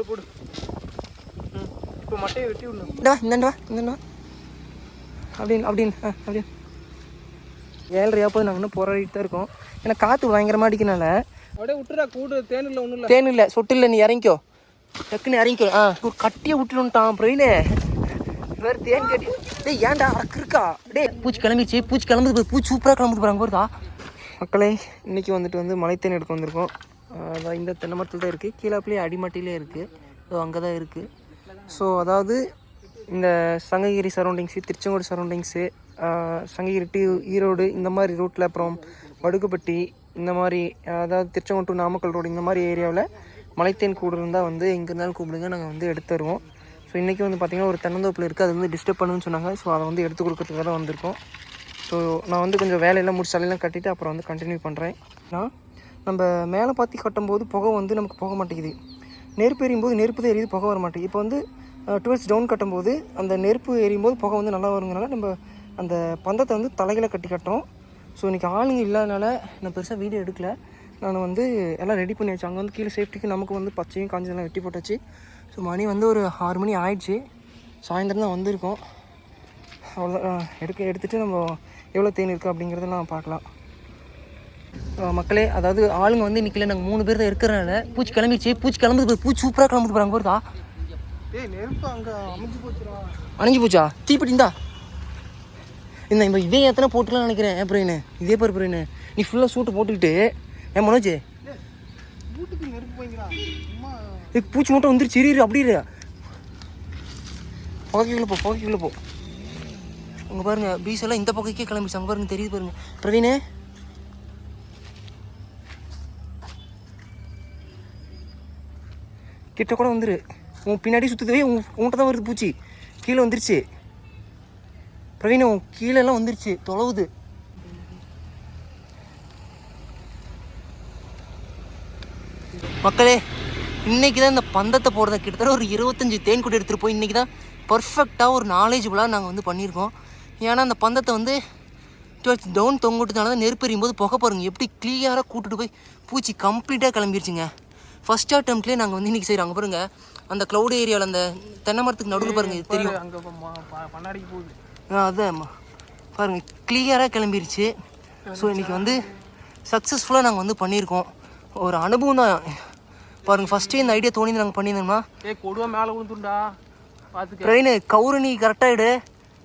உள்ள போடு இப்போ மட்டையை வெட்டி விடணும் இந்தா இந்தாண்டா இந்தாண்டா அப்படின்னு அப்படின்னு ஆ அப்படின்னு ஏழரையா போது நாங்கள் இன்னும் போராடிட்டு தான் இருக்கோம் ஏன்னா காற்று பயங்கரமாக அடிக்கனால அப்படியே விட்டுறா கூடு தேன் இல்லை ஒன்றும் இல்லை தேன் இல்லை சொட்டு இல்லை நீ இறங்கிக்கோ டக்குன்னு இறங்கிக்கோ ஆ ஒரு கட்டியை விட்டுட்டான் பிரவீனே வேறு தேன் கட்டி டேய் ஏன்டா அறக்கு இருக்கா டேய் பூச்சி கிளம்பிச்சு பூச்சி கிளம்புது பூச்சி சூப்பராக கிளம்புது பாருங்க வருதா மக்களே இன்னைக்கு வந்துட்டு வந்து மலைத்தேன் எடுக்க வந்திருக்கோம் இந்த தென்னை மரத்தில் தான் இருக்குது கீழாப்புலேயே அடிமட்டிலே இருக்குது ஸோ அங்கே தான் இருக்குது ஸோ அதாவது இந்த Sankagiri surroundings Tiruchengode surroundings Sankagiri to Erode இந்த மாதிரி ரூட்டில் அப்புறம் வடுகுப்பட்டி இந்த மாதிரி அதாவது திருச்செங்கோடு டு நாமக்கல் ரோடு இந்த மாதிரி ஏரியாவில் மலைத்தேன் கூடு இருந்தால் வந்து எங்கே இருந்தாலும் கூப்பிடுங்க நாங்கள் வந்து எடுத்து தருவோம் ஸோ இன்றைக்கி வந்து பார்த்திங்கன்னா ஒரு தென்னந்தோப்பில் இருக்குது அது வந்து டிஸ்டர்ப் பண்ணுன்னு சொன்னாங்க. ஸோ அதை வந்து எடுத்து கொடுக்குறதுக்காக தான் வந்திருக்கோம். ஸோ நான் வந்து கொஞ்சம் வேலையெல்லாம் முடிச்சாலையெல்லாம் கட்டிவிட்டு அப்புறம் வந்து கண்டினியூ பண்ணுறேன் நான் நம்ம மேலே பாத்தி கட்டும்போது புகை வந்து நமக்கு போக மாட்டேங்குது. நெருப்பு எரியும் போது நெருப்பு தான் எரியுது புகை வர மாட்டேங்குது. இப்போ வந்து டுவெல்ஸ் டவுன் கட்டும்போது அந்த நெருப்பு எரியும் போது புகை வந்து நல்லா வருங்கிறனால நம்ம அந்த பந்தத்தை வந்து தலைகளை கட்டி கட்டுறோம். ஸோ இன்றைக்கி ஆளுங்க இல்லாதனால நான் பெருசாக வீடியோ எடுக்கல. நான் வந்து எல்லாம் ரெடி பண்ணியாச்சு அங்கே வந்து கீழே சேஃப்டிக்கு நமக்கு வந்து பச்சையும் காஞ்சதெல்லாம் வெட்டி போட்டாச்சு. ஸோ மணி வந்து ஒரு ஆறு மணி ஆயிடுச்சு. சாயந்தரம் தான் வந்திருக்கோம். அவ்வளோதான் எடுக்க எடுத்துகிட்டு நம்ம எவ்வளோ தேன் இருக்குது அப்படிங்கிறதெல்லாம் பார்க்கலாம். மக்களே அதாவது ஆளுங்க வந்து இன்றைக்கி நாங்கள் மூணு பேர் தான் இருக்கிறனால பூச்சி கிளம்பிச்சு பூச்சி கிளம்புது பூச்சி சூப்பராக கிளம்புது பாருங்க அமைஞ்சு போச்சுடா. அணைஞ்சு போச்சா? தீப்பெட்டி இந்தா. இந்த இப்போ இதே எத்தனை போட்டுக்கலாம்னு நினைக்கிறேன் ஏன் பிரவீனு இதே பாரு பிரவீனு நீ ஃபுல்லாக சூட்டு போட்டுக்கிட்டு ஏன் மனோஜ்? இது பூச்சி மட்டும் வந்துருச்சு இரு, அப்படி இரு. புகைக்குள்ளே போ புகைக்குள்ளே போ. அங்கே பாருங்க பீஸ் எல்லாம் இந்த பக்கக்கே கிளம்பிச்சு அங்கே பாருங்க தெரியுது பாருங்க. பிரவீனு? கிட்ட கூட வந்துரு. உன் பின்னாடி சுற்றுதே உன் உன்கிட்ட தான் வருது பூச்சி. கீழே வந்துருச்சு. பிரவீன் உன் கீழெல்லாம் வந்துருச்சு. தொலைவுது. மக்களே இன்றைக்கி தான் இந்த பந்தத்தை போடுறத கிட்டத்தட்ட ஒரு இருபத்தஞ்சி தேன் எடுத்துகிட்டு போய் இன்றைக்கி தான் பர்ஃபெக்டாக ஒரு நாலேஜபுளாக நாங்கள் வந்து பண்ணியிருக்கோம். ஏன்னா அந்த பந்தத்தை வந்து டவுன் தொங்கிட்டதுனால தான் நெருப்பறியும் போது புகை பாருங்க. எப்படி கிளியராக கூட்டிகிட்டு போய் பூச்சி கம்ப்ளீட்டாக கிளம்பிருச்சுங்க. ஃபஸ்ட் அட்டம்ப்ட்லேயே நாங்கள் வந்து இன்றைக்கி செய்கிறோம் அங்கே பாருங்க. அந்த க்ளவுட் ஏரியாவில் அந்த தென்னை மரத்துக்கு நடுவில் பாருங்க இது தெரியும். அங்கே பண்ணாடிக்கு போகுது. ஆ அதான் பாருங்க கிளியராக கிளம்பிருச்சு. ஸோ இன்றைக்கி வந்து சக்ஸஸ்ஃபுல்லாக நாங்கள் வந்து பண்ணியிருக்கோம் ஒரு அனுபவம் தான். பாருங்க ஃபஸ்ட்டே இந்த ஐடியா தோணி நாங்கள் பண்ணியிருந்தோம்னா ஏய் கொடுவா மேலே பார்த்துக்க ட்ரெயின் கவுரு நீ கரெக்டாக எடு.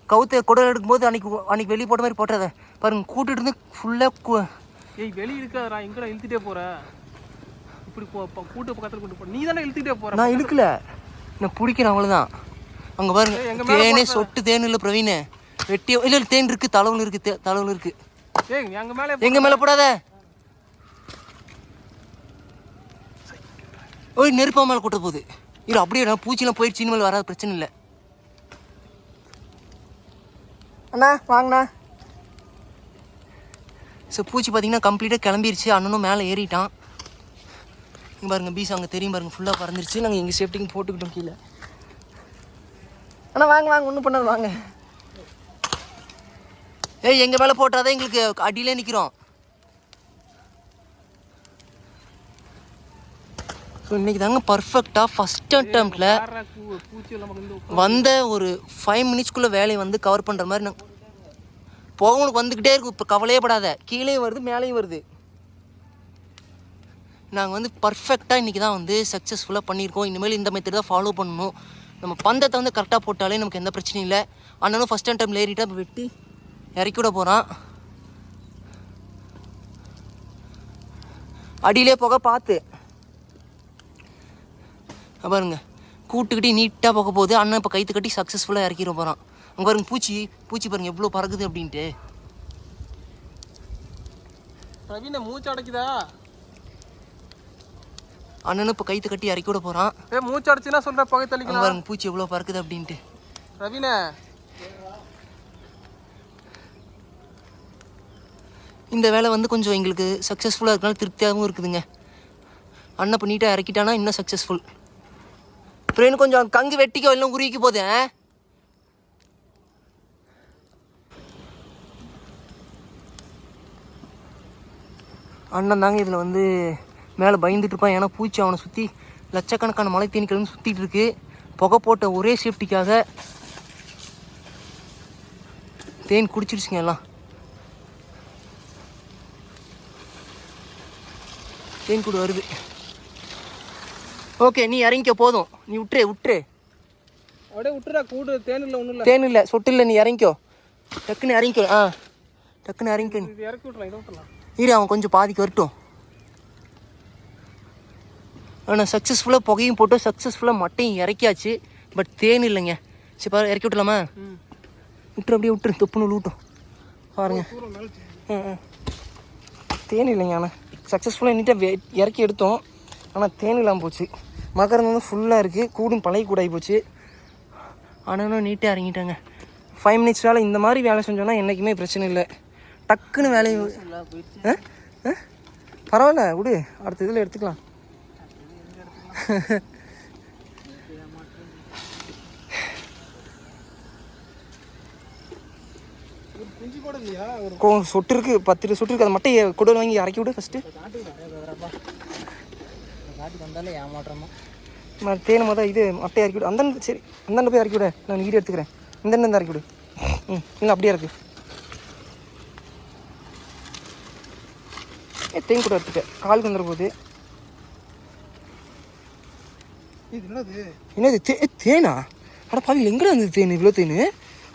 கவுத்த குடல் எடுக்கும்போது அன்னைக்கு அன்னைக்கு வெளியே போட்ட மாதிரி போட்டுறத. பாருங்க கூட்டிட்டு இருந்து ஃபுல்லாக ஏய் வெளியே இருக்காதடா. எங்கடா இழுத்துட்டே போற? இப்படி போ கூட்டு பக்கத்தில் கொண்டு போ நீ தானே இழுத்துக்கிட்டே போற நான் இழுக்கல. நான் பிடிக்கிறேன் அவ்வளோதான் அங்கே பாருங்க. தேனே சொட்டு தேன் இல்லை பிரவீன். வெட்டி இல்லை இல்லை தேன் இருக்குது தளவுல இருக்குது தே- தளவுல இருக்குது ஏய் எங்க மேலே எங்க மேல போடாத. ஓய் நெருப்பா மேல கொட்ட போகுது இரு அப்படியே நான் பூச்சிலாம் போயிடுச்சு இனிமேல் வராது பிரச்சனை இல்லை. அண்ணா வாங்கண்ணா. ஸோ பூச்சி பார்த்தீங்கன்னா கம்ப்ளீட்டாக கிளம்பிருச்சு. அண்ணனும் மேலே ஏறிட்டான். பாருங்க பீஸ் அங்கே தெரியும் பாருங்க ஃபுல்லாக பறந்துருச்சு. நாங்கள் எங்கள் சேஃப்டிக்கு போட்டுக்கிட்டோம் கீழே. அண்ணா வாங்க வாங்க ஒன்றும் பண்ணாது வாங்க. ஏய் எங்கள் மேலே போட்டாதான் எங்களுக்கு அடியிலே நிற்கிறோம் ஸோ இன்றைக்கி தாங்க பர்ஃபெக்டாக ஃபஸ்ட் அட்டம்ப்டில் வந்து ஒரு ஃபைவ் மினிட்ஸ்க்குள்ளே வேலையை வந்து கவர் பண்ணுற மாதிரி நாங்கள் போகவனுக்கு வந்துக்கிட்டே இருக்கும் இப்போ கவலையே படாத. கீழேயும் வருது மேலேயும் வருது. நாங்கள் வந்து பர்ஃபெக்டாக இன்றைக்கி தான் வந்து சக்ஸஸ்ஃபுல்லாக பண்ணியிருக்கோம். இனிமேல் இந்த மெத்தட் தான் ஃபாலோ பண்ணணும். நம்ம பந்தத்தை வந்து கரெக்டாக போட்டாலே நமக்கு எந்த பிரச்சனையும் இல்லை. அண்ணனும் ஃபஸ்ட் டைம் ஏறிட்டா வெட்டி இறக்கி விட போகிறான் அடியிலே போக பார்த்து. பாருங்க. கூட்டுக்கிட்டே நீட்டாக போக போகுது. அண்ணன் இப்போ கைத்து கட்டி சக்ஸஸ்ஃபுல்லாக இறக்கிட போகிறான் அங்கே பாருங்க பூச்சி. பூச்சி பாருங்க எவ்வளோ பறக்குது அப்படின்ட்டு. ரவீன மூச்சு அடைக்குதா? அண்ணனும் இப்போ கைத்து கட்டி இறக்கி விட போகிறான் ஏ மூச்சு அடைச்சுன்னா சொல்ற புகை தள்ளிக்கலாம். பாருங்க பூச்சி எவ்வளோ பறக்குது அப்படின்ட்டு. ரவீன. இந்த வேலை வந்து கொஞ்சம் எங்களுக்கு சக்ஸஸ்ஃபுல்லாக இருக்கனால திருப்தியாகவும் இருக்குதுங்க. அண்ணன் இப்போ நீட்டாக இறக்கிட்டானா இன்னும் சக்ஸஸ்ஃபுல் அப்புறம் கொஞ்சம் கங்கு வெட்டிக்கோ எல்லாம் உருவிக்கு போகுது ஆ? அண்ணன் தாங்க இதில் வந்து மேலே பயந்துட்டு இருப்பான். ஏன்னா பூச்சி அவனை சுற்றி லட்சக்கணக்கான மலை தேனீக்கள் சுற்றிட்டு இருக்கு. புகை போட்ட ஒரே சேஃப்டிக்காக தேன் குடிச்சிருச்சுங்க எல்லாம். தேன் கூடு வருது. ஓகே நீ இறங்கிக்க போதும். நீ விட்டுரு விட்டுரு அப்படியே விட்டுறா கூடு. தேன் இல்லை ஒன்றும் இல்லை. தேன் இல்லை சொட்டு இல்லை நீ இறங்கிக்கோ. டக்குன்னு இறங்கிக்கோ. ஆ டக்குன்னு இறங்கிக்கோ. இறக்கி விட்றலாம் இரு அவன் கொஞ்சம் பாதிக்கு வரட்டும். ஆனால் சக்ஸஸ்ஃபுல்லாக புகையும் போட்டு சக்ஸஸ்ஃபுல்லாக மட்டையும் இறக்கியாச்சு. பட் தேன் இல்லைங்க. சரி பாரு இறக்கி விட்டலாமா விட்டுரு அப்படியே விட்டுரு. தொப்புன்னு விட்டோம் பாருங்க. தேன் இல்லைங்க ஆனால் சக்ஸஸ்ஃபுல்லாக நீட்டாக இறக்கி எடுத்தோம். ஆனால் தேன் இல்லாமல் போச்சு. மகரம் வந்து ஃபுல்லாக இருக்குது கூடும் பழைய கூடாகி போச்சு. ஆனாலும் நீட்டாக இறங்கிட்டாங்க. ஃபைவ் மினிட்ஸ் வேலை இந்த மாதிரி வேலை செஞ்சோன்னா என்றைக்குமே பிரச்சனை இல்லை. டக்குன்னு வேலையை ஆ? ஆ? பரவாயில்ல விடு. அடுத்த இதில் எடுத்துக்கலாம் ஒரு குஞ்சு கூட இல்லையா ஒரு கோ சொட்டு இருக்கு பத்து சொட்டு இருக்கு அதை மட்டும் குடல் வாங்கி இறக்கி விடு ஃபஸ்ட்டு காட்டுக்கு வந்தாலே ஏமாற்றமா நான் தேனை மொதல் இது மட்டை இறக்கி விடு. அந்த சரி அந்த போய் இறக்கி விட. நான் வீடியோ எடுத்துக்கிறேன். இந்த இருந்து இறக்கி விடு. ம் இல்லை அப்படியே இருக்கு. ஏ தேன் கூட எடுத்துட்டேன் காலுக்கு வந்துட போகுது இது என்னது? தே தேனா? அட பாவி எங்கடா இருந்தது தேன் இவ்வளோ தேன்?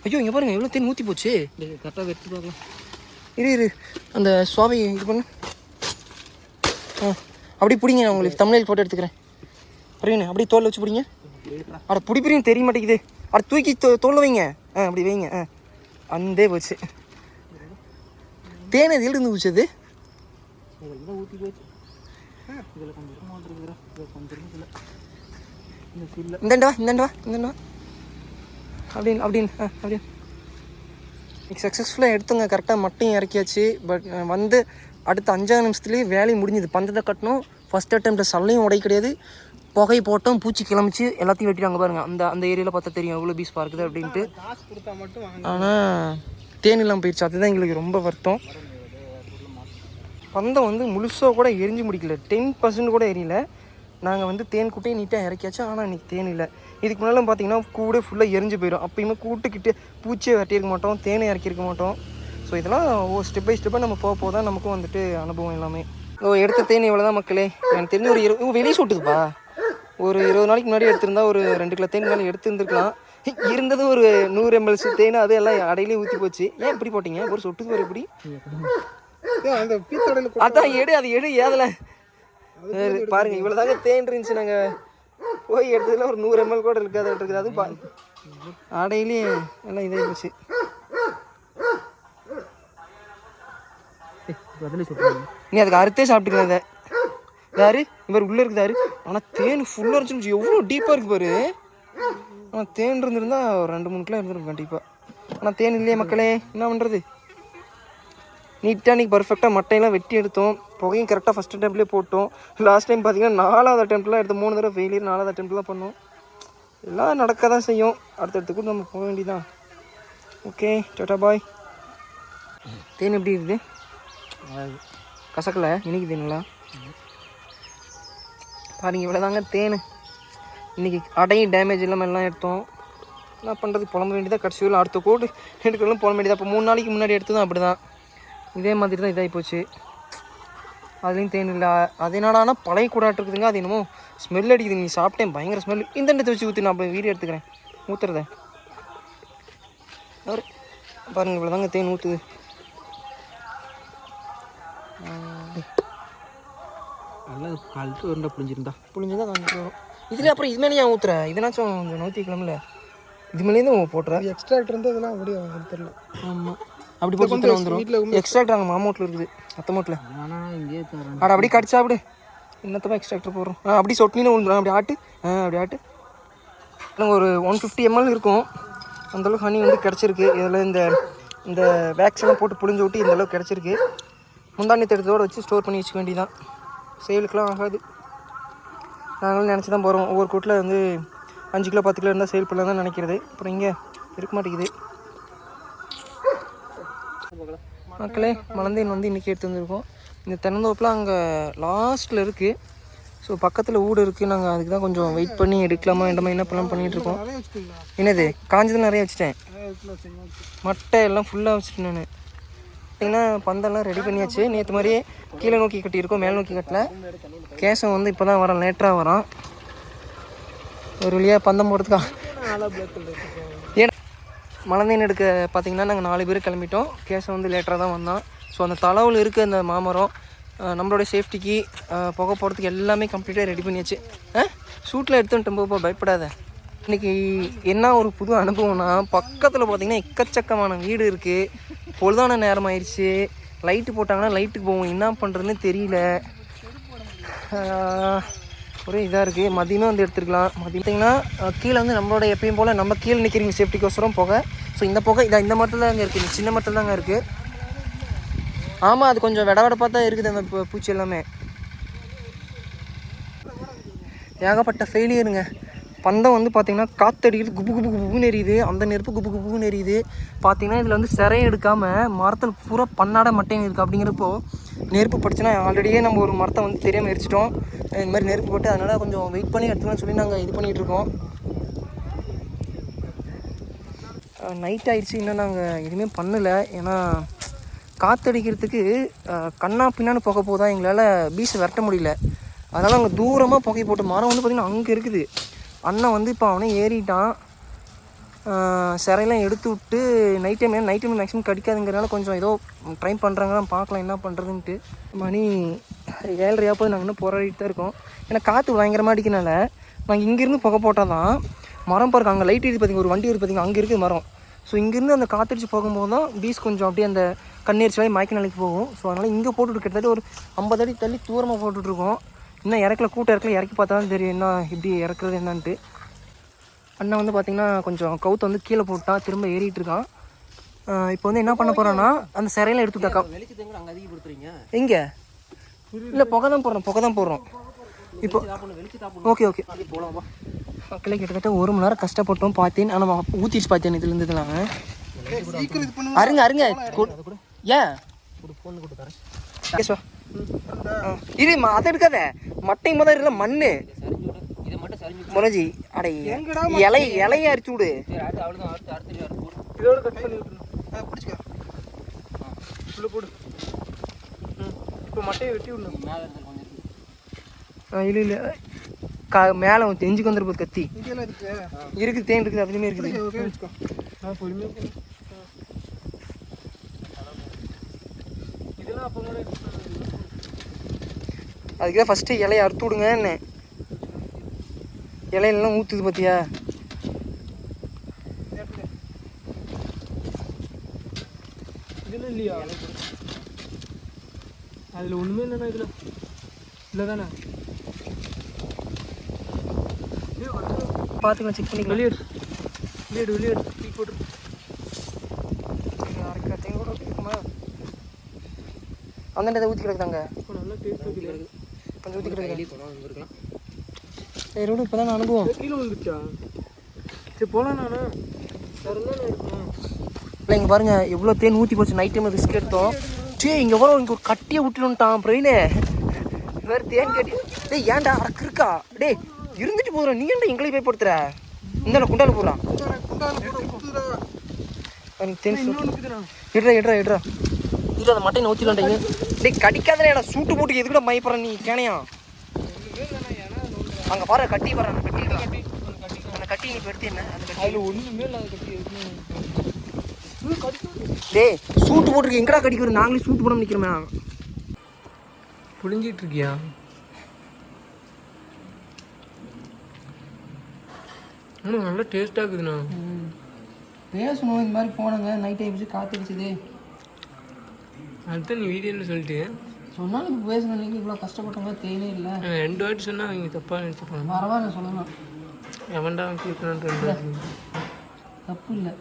ஐயோ இங்கே பாருங்க எவ்வளோ தேன் ஊற்றி போச்சு. கரெக்டாக வெட்டி பார்க்கலாம் இரு இரு. அந்த சுவாமி இது பண்ணு. ஆ அப்படி பிடிங்க நான் உங்களுக்கு தமிழில் ஃபோட்டோ எடுத்துக்கிறேன். புரியுங்க அப்படியே தோல் வச்சு பிடிங்க. அட பிடி பிரியும் தெரிய மாட்டேங்குது. அட தூக்கி தோ தோல் வைங்க. ஆ அப்படி வைங்க. ஆ அந்தே போச்சு. தேன் எதில் இருந்து இதில் ஊற்றி போச்சு இந்தாண்டா வா இந்தாண்டா வா இந்தாண்டா. வா அப்படின்னு அப்படின்னு ஆ அப்படின்னு சக்ஸஸ்ஃபுல்லாக எடுத்துங்க கரெக்டாக மட்டையும் இறக்கியாச்சு. பட் வந்து அடுத்த அஞ்சாறு நிமிஷத்துலேயே வேலையை முடிஞ்சுது. பந்தத்தை கட்டணும். ஃபஸ்ட் அட்டம்ப்டில் சல்லையும் உடை கிடையாது. புகை போட்டோம் பூச்சி கிளம்பிச்சு எல்லாத்தையும் வெட்டிட்டாங்க பாருங்க. அந்த அந்த ஏரியாவில் பார்த்தா தெரியும் எவ்வளோ பீஸ் பார்க்குது அப்படின்ட்டு. மட்டும் ஆனால் தேன் இல்லாமல் போயிடுச்சு. அதுதான் எங்களுக்கு ரொம்ப வருத்தம். பந்தம் வந்து முழுசாக கூட எரிஞ்சு முடிக்கல. டென் பர்சன்ட் கூட எரியல. நாங்கள் வந்து தேன் கூட்டையும் நீட்டாக இறக்கியாச்சு. ஆனால் இன்னைக்கு தேன் இல்லை. இதுக்கு முன்னாலும் பார்த்தீங்கன்னா கூட ஃபுல்லாக எரிஞ்சு போயிடும் அப்பயுமே கூட்டுக்கிட்டு பூச்சியை வெட்டியிருக்க மாட்டோம் தேனை இறக்கியிருக்க மாட்டோம். ஸோ இதெல்லாம் ஓ ஸ்டெப் பை ஸ்டெப்பாக நம்ம போக போக தான் நமக்கும் வந்துட்டு அனுபவம் எல்லாமே. ஓ எடுத்த தேன் இவ்வளோ தான் மக்களே. எனக்கு தெரிஞ்ச ஒரு இருபது வெளியே சுட்டுதுப்பா. ஒரு இருபது நாளைக்கு முன்னாடி எடுத்திருந்தா ஒரு ரெண்டு கிலோ தேன் மேலே எடுத்துருந்துருக்கலாம். இருந்தது ஒரு நூறு எம்எல்சி தேன் அது எல்லாம் அடையிலே ஊற்றி போச்சு. ஏன் இப்படி போட்டீங்க? ஒரு சொட்டுது ஒரு பீத்தடையில் அதான் எடு அது எடு ஏதல. பாருங்க இவ்வளோதாங்க தேன் இருந்துச்சு நாங்கள் போய் எடுத்ததுல ஒரு நூறு எம்எல் கூட இருக்காது இருக்குது அதுவும் பா அடையிலே எல்லாம் இதாகி போச்சு. நீ அதுக்கு அறுத்தே சாப்பிட்டுக்கலாம் இதை. யாரு இவர் உள்ளே இருக்குதாரு ஆனால் தேன் ஃபுல்லாக இருந்துச்சு. எவ்வளோ டீப்பாக இருக்கு பாரு. ஆனால் தேன் இருந்திருந்தா ஒரு ரெண்டு மூணு கிலோ இருந்திருக்கும் கண்டிப்பாக ஆனால் தேன் இல்லையே மக்களே என்ன பண்ணுறது நீட்டாக நீ பர்ஃபெக்டாக மட்டையெல்லாம் வெட்டி எடுத்தோம். புகையும் கரெக்டாக ஃபஸ்ட் அட்டம்ப்ட்லேயே போட்டோம். லாஸ்ட் டைம் பார்த்தீங்கன்னா நாலாவது அட்டம்ப்ட்லாம் எடுத்து மூணு தடவை ஃபெயிலியர் நாலாவது அட்டம்ப்ட்லாம் பண்ணோம். எல்லாம் நடக்க தான் செய்யும் அடுத்தடுத்து கூட நம்ம போக வேண்டியதான் ஓகே டாட்டா பாய் தேன் எப்படி இருக்குது? கசக்கல? இனிக்குதுங்களா பாருங்க இவ்வளோதாங்க தேன். இன்னைக்கு அடையும் டேமேஜ் இல்லாமல் எல்லாம் எடுத்தோம். என்ன பண்ணுறது புலம்ப வேண்டியதாக கடைசி வரலாம் அடுத்த கோடு எடுக்கலாம் புலம்ப வேண்டியதாக இப்போ மூணு நாளைக்கு முன்னாடி எடுத்ததும் அப்படி தான் இதே மாதிரி தான் இதாகி போச்சு. அதுலேயும் தேன் இல்லை. அது என்னடானா பழைய கூடாட்டு இருக்குதுங்க. அது என்னமோ ஸ்மெல் அடிக்குது. நீ சாப்பிட்டேன் பயங்கர ஸ்மெல் இந்த எண்ணத்தை வச்சு ஊற்றி நான் அப்போ வீடியோ எடுத்துக்கிறேன். ஊற்றுறத அவர் பாருங்க இவ்வளோதாங்க தேன் ஊற்றுது நல்லா கழுத்து உருண்டை புளிஞ்சிருந்தா புளிஞ்சு தான் காஞ்சிட்டு வரும். இதில் அப்புறம் இது மேலே ஏன் ஊற்றுற இதனாச்சும் கொஞ்சம் நூற்றி கிளம்பல இது மேலேருந்து போட்டுற? எக்ஸ்ட்ராக்ட் இருந்தால் இதெல்லாம் அப்படியே தெரியல. ஆமாம் அப்படி போட்டு சுத்தம் வந்துடும் எக்ஸ்ட்ராக்டர் அங்கே மாமூட்டில் இருக்குது. அத்த மூட்டில். ஆனால் இங்கேயே தரேன். ஆட அப்படியே கடிச்சா அப்படி என்னத்தப்பா எக்ஸ்ட்ராக்டர் போடுறோம்? ஆ அப்படி சொட்டினு விழுந்துடும் அப்படி ஆட்டு. ஆ அப்படி ஆட்டு. நாங்கள் ஒரு ஒன் ஃபிஃப்டி எம்எல் இருக்கும். அந்தளவுக்கு ஹனி வந்து கிடச்சிருக்கு. இதில் இந்த இந்த வேக்ஸ் எல்லாம் போட்டு புளிஞ்சு விட்டு இந்த அளவுக்கு கிடச்சிருக்கு. முந்தாணி தடுத்தோடு வச்சு ஸ்டோர் பண்ணி வச்சுக்க வேண்டியதான் சேலுக்கெலாம் ஆகாது. நாங்களும் நினச்சி தான் போகிறோம் ஒவ்வொரு கூட்டில் வந்து அஞ்சு கிலோ பத்து கிலோ இருந்தால் சேல் பண்ணலாம் தான் நினைக்கிறது. அப்புறம் இங்கே இருக்க மாட்டேங்குது. மக்களே மலந்தேன் வந்து இன்றைக்கி எடுத்து வந்திருக்கோம். இந்த தென்னந்தோப்புலாம் அங்கே லாஸ்ட்டில் இருக்குது ஸோ பக்கத்தில் வீடு இருக்குது நாங்கள் அதுக்கு தான் கொஞ்சம் வெயிட் பண்ணி எடுக்கலாமா என்னமா என்ன பண்ணலாம் பண்ணிகிட்ருக்கோம் என்னது? காஞ்சது நிறைய வச்சுட்டேன். மட்டை எல்லாம் ஃபுல்லாக வச்சுட்டேன் நான். பார்த்தீங்கன்னா பந்தெல்லாம் ரெடி பண்ணியாச்சு. நேற்று மாதிரியே கீழே நோக்கி கட்டியிருக்கோம். மேல் நோக்கி கட்டல. கேசம் வந்து இப்போ தான் வரான். லேட்டராக வரான். ஒரு வழியாக பந்தம் போடுறதுக்கா நாலா பிளாக் கலர் ஏன்னா மலந்தேன் எடுக்க பார்த்தீங்கன்னா நாங்கள் நாலு பேர் கிளம்பிட்டோம். கேசம் வந்து லேட்டராக தான் வந்தான். ஸோ அந்த தளவில் இருக்க அந்த மாமரம் நம்மளோட சேஃப்டிக்கு புகை போகிறதுக்கு எல்லாமே கம்ப்ளீட்டாக ரெடி பண்ணியாச்சு. ஆ ஷூட்டில் எடுத்துட்டு போப்போ பயப்படாத. இன்றைக்கி என்ன ஒரு புது அனுபவம்னா பக்கத்தில் பார்த்தீங்கன்னா எக்கச்சக்கமான வீடு இருக்குது பொழுதான நேரம் ஆயிடுச்சு லைட்டு போட்டாங்கன்னா லைட்டுக்கு போவோம். என்ன பண்ணுறதுன்னு தெரியல. ஒரே இதாக இருக்குது மதியமே வந்து எடுத்துருக்கலாம். மதியம் கீழே வந்து நம்மளோட எப்பயும் போல் நம்ம கீழே நிற்கிறீங்க சேஃப்டிக்கோசரம் புகை. ஸோ இந்த புகை இதாக இந்த மரத்தில் தாங்க இருக்குது இந்த சின்ன மரத்தில் தாங்க இருக்குது ஆமாம் அது கொஞ்சம் விட விடப்பாக தான் இருக்குது அந்த பூ- பூச்சி எல்லாமே. ஏகப்பட்ட ஃபெயிலியருங்க பந்தம் வந்து பார்த்திங்கன்னா காத்தடிக்கிறது குபு குபு குபுன்னு எரியுது. அந்த நெருப்பு குபு குபுன்னு எரியுது. பார்த்திங்கன்னா இதில் வந்து சிறையை எடுக்காமல் மரத்தில் பூரா பன்னாட மட்டையும் இருக்குது அப்படிங்கிறப்போ நெருப்பு படிச்சுன்னா ஆல்ரெடியே நம்ம ஒரு மரத்தை வந்து தெரியாமல் எரிச்சிட்டோம். இந்த மாதிரி நெருப்பு போட்டு அதனால் கொஞ்சம் வெயிட் பண்ணி எடுத்துக்கலாம்னு சொல்லி நாங்கள் இது பண்ணிகிட்டு இருக்கோம். நைட் ஆகிடுச்சு இன்னும் நாங்கள் எதுவுமே பண்ணலை. ஏன்னா காற்றடிக்கிறதுக்கு கண்ணா பின்னான்னு புகை போதா எங்களால் பீச்சை விரட்ட முடியல. அதனால் அங்கே தூரமாக புகை போட்டு மரம் வந்து பார்த்திங்கன்னா அங்கே இருக்குது. அண்ணன் வந்து இப்போ அவனே ஏறிட்டான். சிறையெல்லாம் எடுத்து விட்டு night time night time maximum கடிக்காதுங்கிறனால கொஞ்சம் ஏதோ ட்ரை பண்ணுறாங்க பார்க்கலாம் என்ன பண்ணுறதுன்ட்டு மணி ஏழரையா போது நாங்கள் இன்னும் போராடிட்டு தான் இருக்கோம். ஏன்னா காற்று பயங்கரமாக அடிக்கனால நாங்கள் இங்கேருந்து புகை போட்டால் தான் மரம் பாருங்க அங்கே லைட் இருக்குது பார்த்திங்க ஒரு வண்டி இருக்குது பார்த்திங்க அங்கே இருக்குது மரம். ஸோ இங்கேருந்து அந்த காத்தடிச்சு போகும்போது தான் பீஸ் கொஞ்சம் அப்படியே அந்த கண்ணீர்ச்சி மயக்க நிலைக்கு போகும். ஸோ அதனால் இங்கே போட்டுட்டு கிட்டத்தட்ட ஒரு ஐம்பது அடி தள்ளி தூரமாக போட்டுட்ருக்கோம் இன்னும் இறக்கல கூட்டம் இறக்கல இறக்கி பார்த்தா தான் தெரியும் என்ன இப்படி இறக்குறது என்னான்ட்டு. அண்ணன் வந்து பார்த்தீங்கன்னா கொஞ்சம் கவுத்து வந்து கீழே போட்டான் திரும்ப ஏறிட்டு இருக்கான் இப்போ வந்து என்ன பண்ண போகிறான்னா அந்த சிறையில எடுத்து விட்டாக்கா. வெளிச்சத்தை கூட அங்கே அதிகப்படுத்துறீங்க எங்கே? இல்லை புகை தான் போடுறோம் புகை தான் போடுறோம். இப்போ ஓகே ஓகே. போகலாமா மக்களே கிட்டத்தட்ட ஒரு மணி நேரம் கஷ்டப்பட்டோம் பார்த்தேன் ஆனால் ஊற்றிச்சு பார்த்தேன் இதுல இருந்ததுலாம் சீக்கிரம் இது பண்ணுங்க அருங்க அருங்க. ஏன்? இரு அதை எடுக்காத. மட்டை முதல் இல்லை மண்ணு. முரஜி அடை எங்கடா இலை இலைய அரிச்சு விடு. இதோட கட் பண்ணி பிடிச்சிக்க. உள்ள போடு. ம். இப்போ மட்டையை வெட்டி விடணும். மேலே ஆ, இல்லை இல்லை. கா மேலே தெஞ்சுக்கு வந்துரு போது கத்தி. இங்கெல்லாம் இருக்கு. இருக்குது தேன் இருக்குது அதுலேயுமே இருக்குது. ஓகே வச்சுக்கோ நான் பொறுமையாக இதெல்லாம் அப்போ கூட அதுக்கு தான் ஃபஸ்ட்டு இலைய அறுத்து விடுங்க என்ன இலையெல்லாம் ஊற்றுது பார்த்தியா இதெல்லாம் இல்லையா? அதில் ஒன்றுமே இல்லைண்ணா இதில். இல்லை தானே பார்த்துக்கலாம் செக் பண்ணிக்கலாம் வெளியேடு வெளியேடு வெளியேடு டீ போட்டு அரைக்கிற தேங்காய் கூட இருக்குமா? அந்த இதை ஊற்றி கிடக்குதாங்க நல்லா டேஸ்ட் கொஞ்சம் ஊற்றி கிடக்கு வெளியே போகலாம் இருக்கலாம். சரி விடு இப்போ தான் அனுபவம். கீழே வந்துருச்சா சரி போகலாம் நானு. இல்லை இங்கே பாருங்க எவ்வளோ தேன் ஊற்றி போச்சு. நைட் டைம் ரிஸ்க் எடுத்தோம். சே இங்கே வர இங்கே ஒரு கட்டியை விட்டுட்டான் பிரெயினே. வேறு தேன் கட்டி டேய் ஏன்டா அடக்கு இருக்கா டேய் இருந்துட்டு போதும் நீ ஏன்டா எங்களையும் பயப்படுத்துற இந்த குண்டால போடுறான் எனக்கு தேன் எடுறா எடுறா எடுறா. இது அந்த மட்டையை ஊற்றிடலாண்டீங்க டேய் கடிக்காதடா சூட்டு போட்டு எதுக்கூட பயப்படுற நீ கேனையா? அங்கே பாரு கட்டி பாரு அந்த கட்டி அந்த கட்டி நீ எடுத்து என்ன? அந்த கட்டி அதில் ஒன்றுமே இல்லாத கட்டி எதுவுமே டேய் சூட்டு போட்டுருக்கு. எங்கடா கடிக்கிற நாங்களே சூட்டு போடாம நிற்கிறோமே புழிஞ்சிட்டு இருக்கியா? ஆனால் நல்லா டேஸ்ட்டாக இருக்குதுண்ணா. பேசணும் இந்த மாதிரி போனாங்க. நைட் ஆகிடுச்சு காத்துடுச்சுது அதுதான் நீ வீடியோன்னு சொல்லிட்டு சொன்னாலும் இப்போ பேசணும் நீங்கள் இவ்வளோ கஷ்டப்பட்டவங்க தேனே இல்லை. ரெண்டு வாட்டி சொன்னால் அவங்க தப்பாக நினச்சிப்பாங்க. பரவாயில்ல சொல்லணும் எவன்டா கேட்கணுன்ற ரெண்டு தப்பு இல்லை.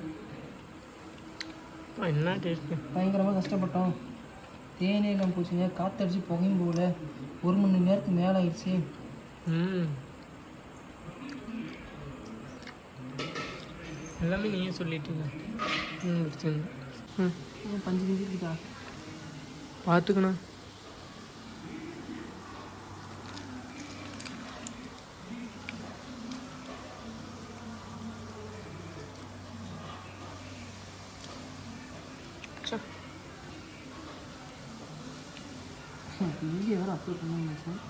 என்ன டேஸ்ட்டு? பயங்கரமாக கஷ்டப்பட்டோம். தேனே இல்லாமல் போச்சுங்க. காத்தடிச்சு புகையும் போகல. ஒரு மணி நேரத்துக்கு மேலே ஆயிடுச்சு. ம். எல்லாமே நீயே சொல்லிட்டீங்க. ம் பஞ்சு கிஞ்சி இருக்குதா பார்த்துக்கணும் பண்ணாங்க சார்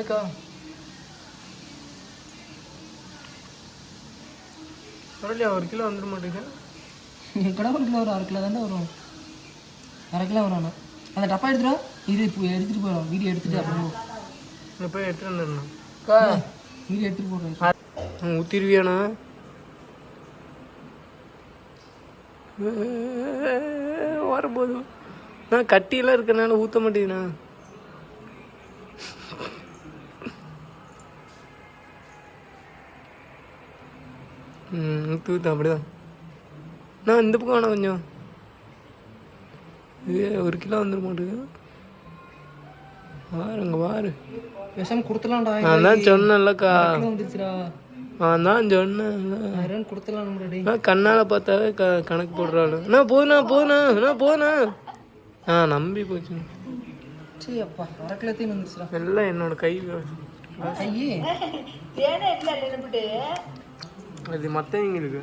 ஏக்கா பரவாயில்லையா ஒரு கிலோ வந்துட மாட்டேங்குது. கடை ஒரு கிலோ ஒரு அரை கிலோ தானே வரும். அரை கிலோ வரும் அண்ணா. அந்த டப்பா எடுத்துடா இது இப்போ எடுத்துகிட்டு போயிடும் வீடியோ எடுத்துகிட்டு அப்புறம் போய் எடுத்துட்டு வந்துடணும். அக்கா வீடியோ எடுத்துகிட்டு போடுறேன் ஊற்றிருவியாண்ணா வரும்போது நான் கட்டியெல்லாம் இருக்கறனால ஊற்ற மாட்டேங்கண்ணா ம் ஊற்று அப்படிதான். நான் இந்த பக்கம் வேணா கொஞ்சம். ஏ ஒரு கிலோ வந்துட மாட்டேங்குது. வாருங்க வாரு. விஷம் கொடுத்துலாம்டா நான் தான் சொன்னேன்லக்கா. வந்துருச்சுடா? நான் தான் ஆயிரம் கொடுத்துலாம் கண்ணால் பார்த்தாவே க கணக்கு போடுறாள். நான் போதுண்ணா போதுண்ணா நான் போதுண்ணா. ஆ நம்பி போச்சு சரி அப்பா எல்லாம் என்னோட கை ஐயே அது மற்றவங்களுக்கு